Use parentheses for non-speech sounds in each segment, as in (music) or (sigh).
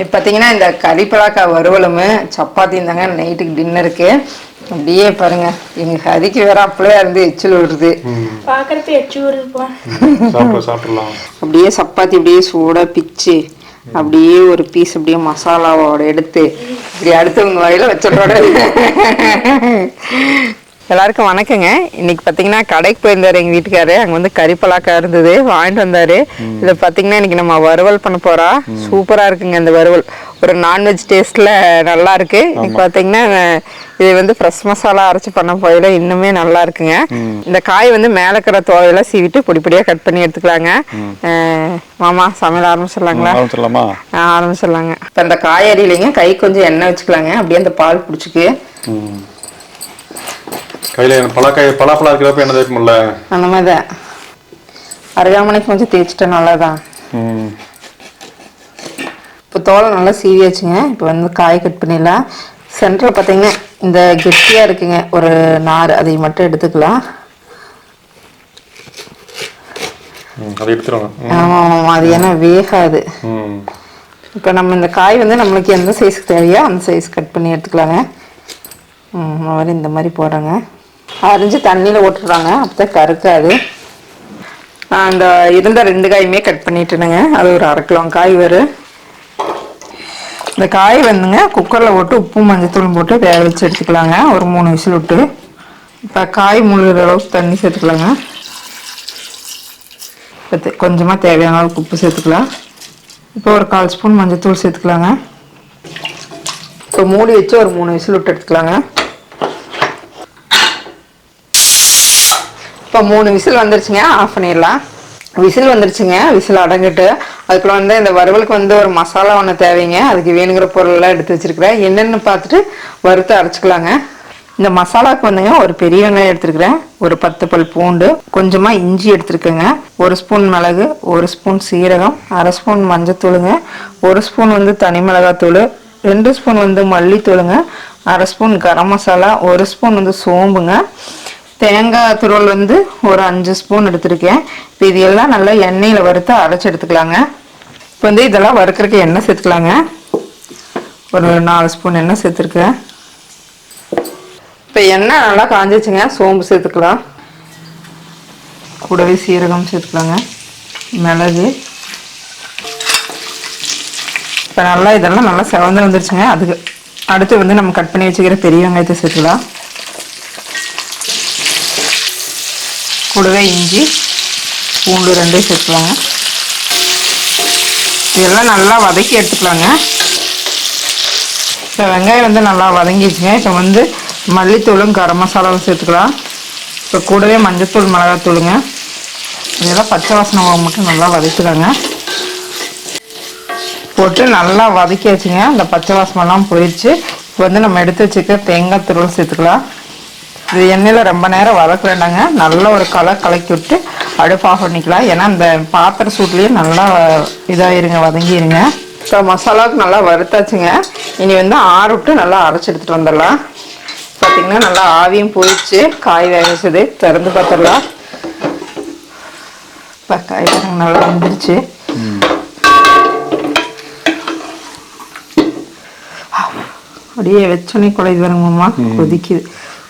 இப்போ பார்த்தீங்கன்னா இந்த கறிப்பலாக்கா வறுவலும் சப்பாத்தியும் தாங்க நைட்டுக்கு டின்னருக்கு அப்படியே பாருங்க எங்க ஹரிக்கு வேற அப்படியே இருந்து எச்சில் விடுறது. பாக்குறது அப்படியே சப்பாத்தி அப்படியே சூடா பிச்சு அப்படியே ஒரு பீஸ் அப்படியே மசாலாவோட எடுத்து இப்படி அடுத்தவங்க வாயில வச்சிடறோட எல்லாருக்கும் வணக்கங்க. இன்னைக்கு பார்த்தீங்கன்னா கடைக்கு போயிருந்தாரு எங்கள் வீட்டுக்காரு. அங்கே வந்து கறிப்பலாக்கா இருந்தது. வாங்கிட்டு வந்தாரு. இதை பார்த்தீங்கன்னா இன்னைக்கு நம்ம வறுவல் பண்ண போறா. சூப்பராக இருக்குங்க இந்த வறுவல். ஒரு நான்வெஜ் டேஸ்ட்ல நல்லா இருக்கு. இன்னைக்கு பார்த்தீங்கன்னா இது வந்து ஃப்ரெஷ் மசாலா அரைச்சி பண்ண போயில இன்னுமே நல்லா இருக்குங்க. இந்த காய் வந்து மேலே இருக்கிற தோலையெல்லாம் சீவிட்டு பொடி பொடியாக கட் பண்ணி எடுத்துக்கலாங்க. மாமா சமையல் ஆரம்பிச்சிடலாங்களா? ஆரம்பிச்சிடலாமா? ஆ, ஆரம்பிச்சிடலாங்க. இப்போ இந்த காயறிலைங்க கை கொஞ்சம் எண்ணெய் வச்சுக்கலாங்க. அப்படியே அந்த பால் பிடிச்சிக்கு கையில் பலாக்காய் பலாப்பழம் இருக்கிறப்ப என்ன தேய்ப்போம்ல அந்த மாதிரி தான். அருகாமனைக்கு கொஞ்சம் தேய்ச்சிட்டா நல்லாதான் இப்போ தோலை நல்லா சீவியாச்சுங்க இப்போ வந்து காய் கட் பண்ணிடலாம். சென்டரில் பார்த்தீங்கன்னா இந்த கெட்டியாக இருக்குங்க. ஒரு நார் அதை மட்டும் எடுத்துக்கலாம். அதை எடுத்துருவாங்க ஆமாம் ஆமாம் அது ஏன்னா வேகாது. இப்போ நம்ம இந்த காய் வந்து நம்மளுக்கு எந்த சைஸ்க்கு தேவையோ அந்த சைஸ் கட் பண்ணி எடுத்துக்கலாங்க. இந்த மாதிரி இந்த மாதிரி போடுறேங்க. அரிஞ்சு தண்ணியில் ஓட்டுறாங்க. அப்போ கருக்காது. அந்த இருந்த ரெண்டு காயுமே கட் பண்ணிட்டேனுங்க. அது ஒரு அரை கிலோ காய் வரும் இந்த காய் வந்துங்க குக்கரில் போட்டு உப்பு மஞ்சத்தூள் போட்டு வேக வச்சு எடுத்துக்கலாங்க. ஒரு மூணு விசில் விட்டு. இப்போ காய் முழுகிற அளவுக்கு தண்ணி சேர்த்துக்கலாங்க. இப்போ கொஞ்சமாக தேவையான அளவுக்கு உப்பு சேர்த்துக்கலாம். இப்போ ஒரு கால் ஸ்பூன் மஞ்சத்தூள் சேர்த்துக்கலாங்க. இப்போ மூடி வச்சு ஒரு மூணு விசில் விட்டு எடுத்துக்கலாங்க. இப்போ மூணு விசில் வந்துருச்சுங்க ஆஃப் பண்ணிடலாம் விசில் வந்துருச்சுங்க விசில் அடங்கிட்டு. அதுக்குள்ள வந்து இந்த வறுவலுக்கு வந்து ஒரு மசாலா ஒன்று தேவைங்க. அதுக்கு வேணுங்கிற பொருளெல்லாம் எடுத்து வச்சுருக்கிறேன். என்னென்னு பார்த்துட்டு வறுத்து அரைச்சிக்கலாங்க. இந்த மசாலாவுக்கு வந்துங்க ஒரு பெரிய வெங்காயம் எடுத்துருக்கிறேன். ஒரு பத்து பல் பூண்டு கொஞ்சமாக இஞ்சி எடுத்துருக்கேங்க. ஒரு ஸ்பூன் மிளகு ஒரு ஸ்பூன் சீரகம் அரை ஸ்பூன் மஞ்சத்தூளுங்க. ஒரு ஸ்பூன் வந்து தனி மிளகாத்தூள் ரெண்டு ஸ்பூன் வந்து மல்லித்தூளுங்க. அரை ஸ்பூன் கரம் மசாலா ஒரு ஸ்பூன் வந்து சோம்புங்க. தேங்காய் துருவல் வந்து ஒரு அஞ்சு ஸ்பூன் எடுத்திருக்கேன். இப்போ இது எல்லாம் நல்லா எண்ணெயில் வறுத்து அரைச்சி எடுத்துக்கலாங்க. இப்போ வந்து இதெல்லாம் வறுக்கிறதுக்கு எண்ணெய் சேர்த்துக்கலாங்க. ஒரு நாலு ஸ்பூன் எண்ணெய் சேர்த்துருக்கேன். இப்போ எண்ணெய் நல்லா காஞ்சிச்சுங்க. சோம்பு சேர்த்துக்கலாம். கூடவே சீரகம் சேர்த்துக்கலாங்க. மிளகு. இப்போ நல்லா இதெல்லாம் நல்லா செவந்து வந்துருச்சுங்க. அதுக்கு அடுத்து வந்து நம்ம கட் பண்ணி வச்சுக்கிற பெரிய வெங்காயத்தை சேர்த்துக்கலாம். கூடவே இஞ்சி பூண்டு ரெண்டும் சேர்த்துக்கலாங்க. இதெல்லாம் நல்லா வதக்கி எடுத்துக்கலாங்க. இப்போ வெங்காயம் வந்து நல்லா வதங்கிடுச்சுங்க. இப்போ வந்து மல்லித்தூளும் கரம் மசாலாவும் சேர்த்துக்கலாம். இப்போ கூடவே மஞ்சத்தூள் மிளகாத்தூளுங்க. இதெல்லாம் பச்சை வாசனை போக மட்டும் நல்லா வதக்கிக்கலாங்க. போட்டு நல்லா வதக்கி வச்சுங்க அந்த பச்சை வாசமெல்லாம் போயிடுச்சு. இப்போ வந்து நம்ம எடுத்து வச்சுக்க தேங்காய் துருவல் சேர்த்துக்கலாம். இது எண்ணெயில் ரொம்ப நேரம் வதக்க வேண்டாங்க நல்ல ஒரு கலர் கலக்கி விட்டு அடுப்பு ஆஃப் பண்ணிக்கலாம் ஏன்னா இந்த பாத்திர சூட்லேயே நல்லா இதாயிருங்க வதங்கிடுங்க இப்போ மசாலாவுக்கு நல்லா வறுத்தாச்சுங்க. இனி வந்து ஆறு விட்டு நல்லா அரைச்சி எடுத்துகிட்டு வந்துடலாம். பார்த்திங்கன்னா நல்லா ஆவியும் போயிடுச்சு. காய் வேகச்சது. திறந்து பார்த்துடலாம் இப்போ காய் நல்லா வந்துருச்சு. அப்படியே வச்சோன்னே குழைது வருங்கம்மா கொதிக்குது.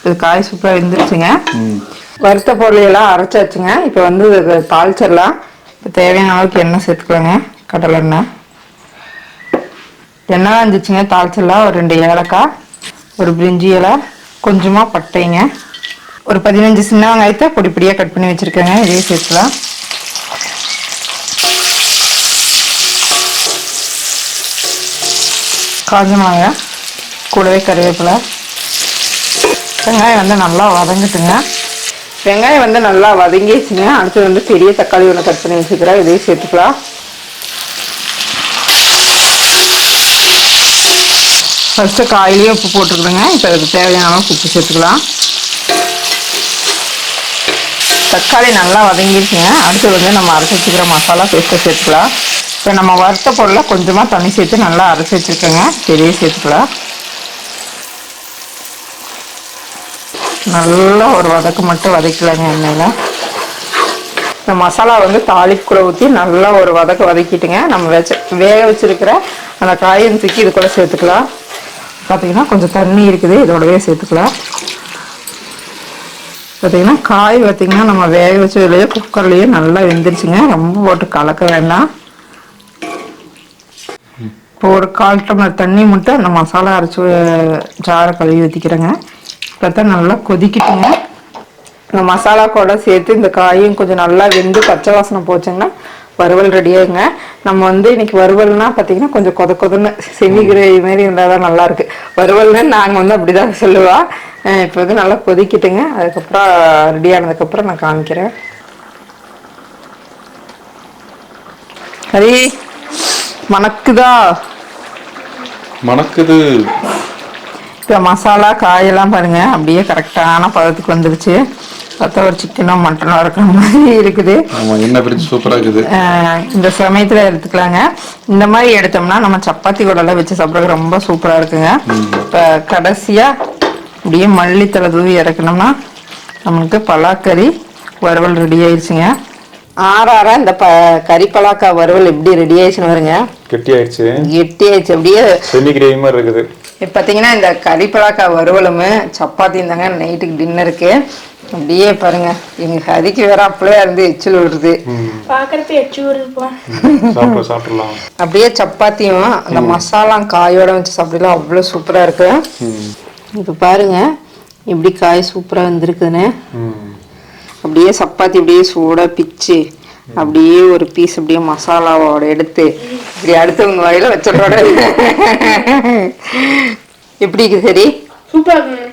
இது காய் சூப்பராக வெந்துருச்சுங்க. வறுத்த பொருள் எல்லாம் அரைச்சாச்சுங்க. இப்போ வந்து தாளிச்சிடலாம் இப்போ தேவையான அளவுக்கு எண்ணெய் சேர்த்துக்கலாங்க. கடலை எண்ணெய். எண்ணெய் இருந்துச்சுங்க தாளிச்சிடலாம் ஒரு ரெண்டு ஏலக்காய் ஒரு பிரிஞ்சி இலை கொஞ்சமாக பட்டைங்க. ஒரு பதினஞ்சு சின்ன வெங்காயத்தை பொடி பொடியாக கட் பண்ணி வச்சுருக்கேங்க. இதையும் சேர்த்துக்கலாம். காஞ்ச மிளகாய் கூடவே கருவேப்பிலை. வெங்காயம் வந்து நல்லா வதங்கட்டுங்க. வெங்காயம் வந்து நல்லா வதங்கிடுச்சுங்க. அடுத்து வந்து பெரிய தக்காளி ஒன்று கட் பண்ணி வச்சுக்கிறேன். இதையும் சேர்த்துக்கலாம். ஃபஸ்ட்டு காயிலேயே உப்பு போட்டுருக்குதுங்க இப்போ அதுக்கு தேவையான அளவுக்கு உப்பு சேர்த்துக்கலாம். தக்காளி நல்லா வதங்கிடுச்சுங்க. அடுத்து வந்து நம்ம அரைச்சி வச்சுக்கிற மசாலா பேஸ்ட்டை சேர்த்துக்கலாம். இப்போ நம்ம வறுத்த பொருளை கொஞ்சமாக தண்ணி சேர்த்து நல்லா அரைச்சி வச்சுருக்கோங்க. பெரிய சேர்த்துக்கலாம். நல்லா ஒரு வதக்கு மட்டும் வதக்கலாங்க எண்ணெயில். இந்த மசாலா வந்து தாளிப்புக்குள்ள ஊற்றி நல்லா ஒரு வதக்க வதக்கிட்டுங்க. நம்ம வச்ச வேக வச்சிருக்கிற அந்த காயின் சிக்கி இது கூட சேர்த்துக்கலாம். பார்த்தீங்கன்னா கொஞ்சம் தண்ணி இருக்குது இதோடவே சேர்த்துக்கலாம். பார்த்திங்கன்னா காய் பார்த்திங்கன்னா நம்ம வேக வச்சதுலேயே குக்கர்லேயே நல்லா வெந்துருச்சுங்க. ரொம்ப போட்டு கலக்க வேண்டாம். இப்போ ஒரு கால் டம்ளர் தண்ணி மட்டும் அந்த மசாலா அரைச்சி சாரை கழுவி ஊற்றிக்கிறேங்க பார்த்தா நல்லா கொதிக்கிட்டுங்க. இந்த மசாலா கூட சேர்த்து இந்த காயும் கொஞ்சம் நல்லா வெந்து பச்சை வாசனை போச்சுங்கன்னா வறுவல் ரெடியாகுங்க நம்ம வந்து இன்னைக்கு வறுவல்னா பார்த்தீங்கன்னா கொஞ்சம் கொத கொதன்னு செமி கிரேவி மாதிரி இருந்தால் தான் நல்லா இருக்கு. வறுவல்னு நாங்கள் வந்து அப்படிதான் சொல்லுவா. அஹ் இப்போ வந்து நல்லா கொதிக்கிட்டுங்க. அதுக்கப்புறம் ரெடி ஆனதுக்கப்புறம் நான் காமிக்கிறேன். ஹரி மணக்குதா? மணக்குது இப்போ மசாலா காயெல்லாம் பாருங்க. அப்படியே கரெக்டான பதத்துக்கு வந்துருச்சு. பார்த்தா ஒரு சிக்கனோ மட்டனோ இருக்கிற மாதிரி இருக்குது. ஆமா எண்ணெய் பிரிச்சு சூப்பரா இருக்குது. இந்த சமயத்தில் எடுத்துக்கலாங்க. இந்த மாதிரி எடுத்தோம்னா நம்ம சப்பாத்தி கூடலாம் வச்சு சாப்பிட்றது ரொம்ப சூப்பராக இருக்குங்க. இப்போ கடைசியாக அப்படியே மல்லித்தலை தூவி இறக்கணும்னா நமக்கு பலாக்கறி வறுவல் ரெடி ஆயிடுச்சுங்க ஆறாரா இந்த ப கறி பலாக்கா வறுவல் எப்படி ரெடி ஆயிடுச்சுன்னு வருங்க கெட்டி ஆயிடுச்சு கெட்டி ஆயிடுச்சு அப்படியே செமி கிரேவி மாதிரி இருக்குது. இப்போ பார்த்தீங்கன்னா இந்த கறி பலாக்கா வறுவலும் சப்பாத்தியும் தாங்க நைட்டுக்கு டின்னருக்கு அப்படியே பாருங்க எங்க ஹரிக்கு வேற அப்படியே இருந்து எச்சில் விடுது பாக்குறப்ப எச்சு ஊருதுப்பா சாப்பிட சாப்பிடலாம். அப்படியே சப்பாத்தியும் அந்த மசாலா காயோட வச்சு சாப்பிடலாம். அவ்வளோ சூப்பராக இருக்கு. இப்போ பாருங்க இப்படி காய் சூப்பராக வந்திருக்குதுன்னு. அப்படியே சப்பாத்தி அப்படியே சூடாக பிச்சு அப்படியே ஒரு பீஸ் அப்படியே மசாலாவோட எடுத்து இப்படி அடுத்தவங்க வாயில வச்சதோட எப்படி இருக்குது சரி. சூப்பரா இருக்கு.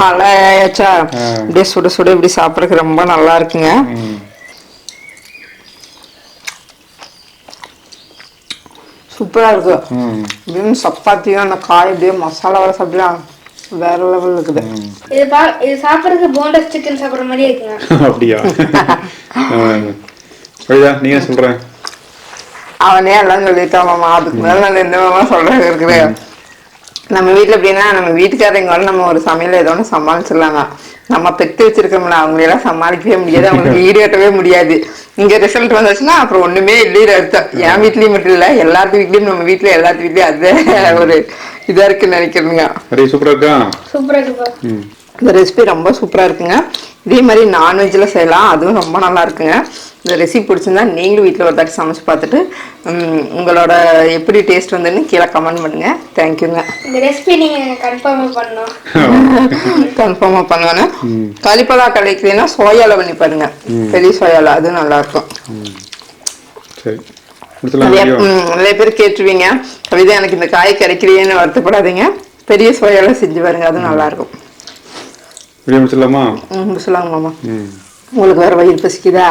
மழையாச்சா அப்படியே சுட சுட இப்படி சாப்பிட்றதுக்கு ரொம்ப நல்லா இருக்குங்க. ம். சூப்பரா இருக்கு. சப்பாத்தியும் அந்த காய் அப்படியே மசாலாவோட சாப்பிடலாம். வேற லெவல் இருக்குது. இது பா இது சாப்பிட்றதுக்கு போண்டஸ் சிக்கன் சாப்பிட்ற மாதிரியே இருக்குங்க. (laughs) அப்படியா? (laughs) நீங்க சொல்றேன் அவனே எல்லாம் சொல்லிட்டான் மாமா அதுக்கு மேல நான் என்ன மாமா சொல்றது இருக்குது நம்ம வீட்ல எப்படின்னா நம்ம வீட்டுக்காரங்க வந்து நம்ம ஒரு சமையல் ஏதோ ஒன்று சமாளிச்சிடலாங்க. நம்ம பெத்து வச்சிருக்கோம்ல அவங்களெல்லாம் சமாளிக்கவே முடியாது அவங்களுக்கு (laughs) ஈடுகட்டவே முடியாது. இங்க ரிசல்ட் வந்துச்சுன்னா அப்புறம் ஒண்ணுமே இல்லைன்னு அர்த்தம். என் வீட்லயும் மட்டும் இல்ல எல்லாத்து வீட்லயும் நம்ம வீட்ல எல்லாத்து வீட்லயும் அதே ஒரு இதா இருக்குன்னு நினைக்கிறேங்க நிறைய சூப்பரா இருக்கா? சூப்பரா இருக்குப்பா ம். இந்த ரெசிபி ரொம்ப சூப்பராக இருக்குங்க. இதே மாதிரி நான்வெஜ்ஜில் செய்யலாம். அதுவும் ரொம்ப நல்லா இருக்குங்க. இந்த ரெசிபி பிடிச்சிருந்தா நீங்களும் வீட்டில் ஒரு தாட்டி சமைச்சு பார்த்துட்டு உங்களோட எப்படி டேஸ்ட் வந்துன்னு கீழே கமெண்ட் பண்ணுங்க. தேங்க்யூங்க இந்த ரெசிபி நீங்க கன்ஃபார்ம் பண்ணணும். (laughs) கன்ஃபார்மாக பண்ணுவேன்னு கலிப்பலா கிடைக்கலன்னா சோயாவில் பண்ணி பாருங்க. பெரிய சோயாவில் அது நல்லா இருக்கும் சரி. நிறைய பேர் கேட்டுருவீங்க. கவிதா எனக்கு இந்த காய் கிடைக்கலையேன்னு வருத்தப்படாதீங்க. பெரிய சோயாவில் செஞ்சு பாருங்க அது நல்லா வீடியோ முடிச்சிடலாமா ம் சொல்லுங்க மாமா. உங்களுக்கு வேற வயிறு பசிக்குதா.